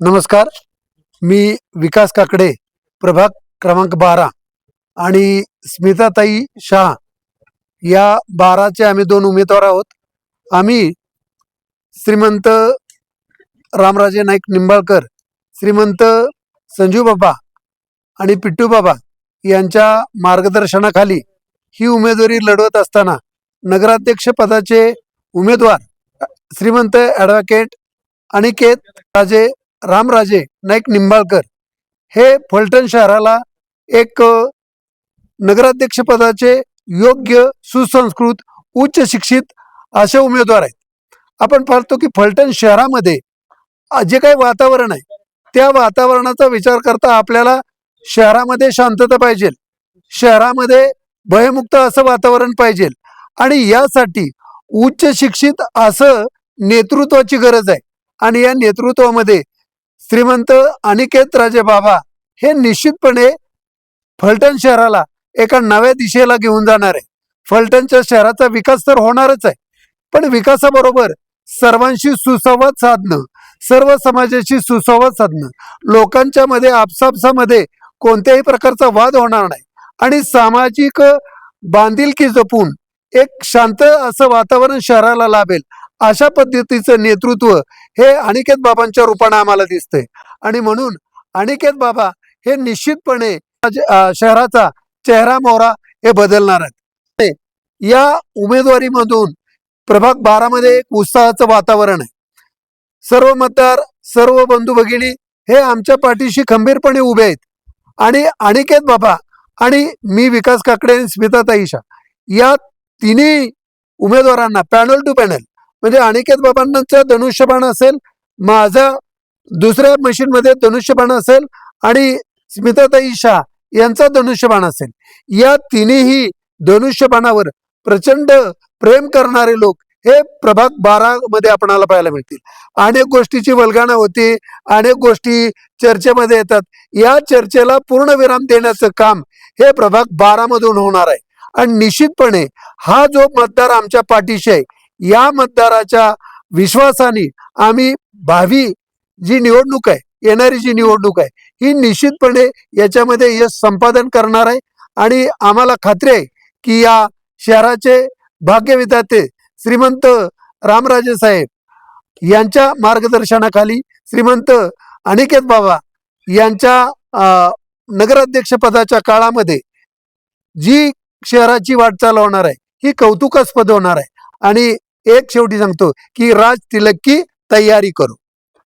नमस्कार. मी विकास काकडे प्रभाग क्रमांक बारा आणि स्मिताताई शहा या बाराचे आम्ही दोन उमेदवार आहोत. आम्ही श्रीमंत रामराजे नाईक निंबाळकर श्रीमंत संजू बाबा आणि पिट्टू बाबा यांच्या मार्गदर्शनाखाली ही उमेदवारी लढवत असताना नगराध्यक्ष पदाचे उमेदवार श्रीमंत ॲडव्होकेट अनिकेत राजे रामराजे नाईक निंबाळकर हे फलटण शहराला एक नगराध्यक्षपदाचे योग्य सुसंस्कृत उच्च शिक्षित असे उमेदवार आहेत. आपण पाहतो की फलटण शहरामध्ये जे काही वातावरण आहे त्या वातावरणाचा विचार करता आपल्याला शहरामध्ये शांतता पाहिजे. शहरामध्ये भयमुक्त असं वातावरण पाहिजे. आणि यासाठी उच्च शिक्षित असं नेतृत्वाची गरज आहे. आणि या नेतृत्वामध्ये श्रीमंत अनिकेत राजे बाबा हे निश्चितपणे फलटण शहराला एका नव्या दिशेला घेऊन जाणार आहे. फलटणच्या शहराचा विकास तर होणारच आहे. पण विकासाबरोबर सर्वांशी सुसंवाद साधणं सर्व समाजाशी सुसंवाद साधणं लोकांच्या मध्ये आपसापसामध्ये कोणत्याही प्रकारचा वाद होणार नाही. आणि सामाजिक बांधिलकी जपून एक शांत असं वातावरण शहराला लाभेल. अशा पद्धतीचं नेतृत्व हे अनिकेत बाबांच्या रूपाने आम्हाला दिसतंय. आणि म्हणून अनिकेत बाबा हे निश्चितपणे शहराचा चेहरा मोहरा हे बदलणार आहेत. या उमेदवारीमधून प्रभाग बारामध्ये एक उत्साहाचं वातावरण आहे. सर्व मतदार सर्व बंधू भगिनी हे आमच्या पाठीशी खंबीरपणे उभे आहेत. आणि अनिकेत बाबा आणि मी विकास काकडे आणि स्मिता ताईशा या तिन्ही उमेदवारांना पॅनल टू पॅनल म्हणजे अनिकेत बाबांचा धनुष्यबाण असेल माझा दुसऱ्या मशीनमध्ये धनुष्यबाण असेल आणि स्मिताताई शाह यांचा धनुष्यबाण असेल. या तिन्ही धनुष्यबाणावर प्रचंड प्रेम करणारे लोक हे प्रभाग बारा मध्ये आपणाला पाहायला मिळतील. अनेक गोष्टीची वल्गना होती अनेक गोष्टी चर्चेमध्ये येतात. या चर्चेला पूर्ण विराम देण्याचं काम हे प्रभाग बारा मधून होणार आहे. आणि निश्चितपणे हा जो मतदार आमच्या पाठीशी आहे या मतदाराच्या विश्वासाने आम्ही भावी जी निवडणूक आहे येणारी जी निवडणूक आहे ही निश्चितपणे याच्यामध्ये यश संपादन करणार आहे. आणि आम्हाला खात्री आहे की या शहराचे भाग्यविधाते श्रीमंत रामराजे साहेब यांच्या मार्गदर्शनाखाली श्रीमंत अनिकेत बाबा यांच्या नगराध्यक्षपदाच्या नगराध्यक्ष पदाच्या काळामध्ये जी शहराची वाटचाल होणार आहे ही कौतुकास्पद होणार आहे. आणि एक शेवटी सांगतो की राज तिलक की तयारी करू.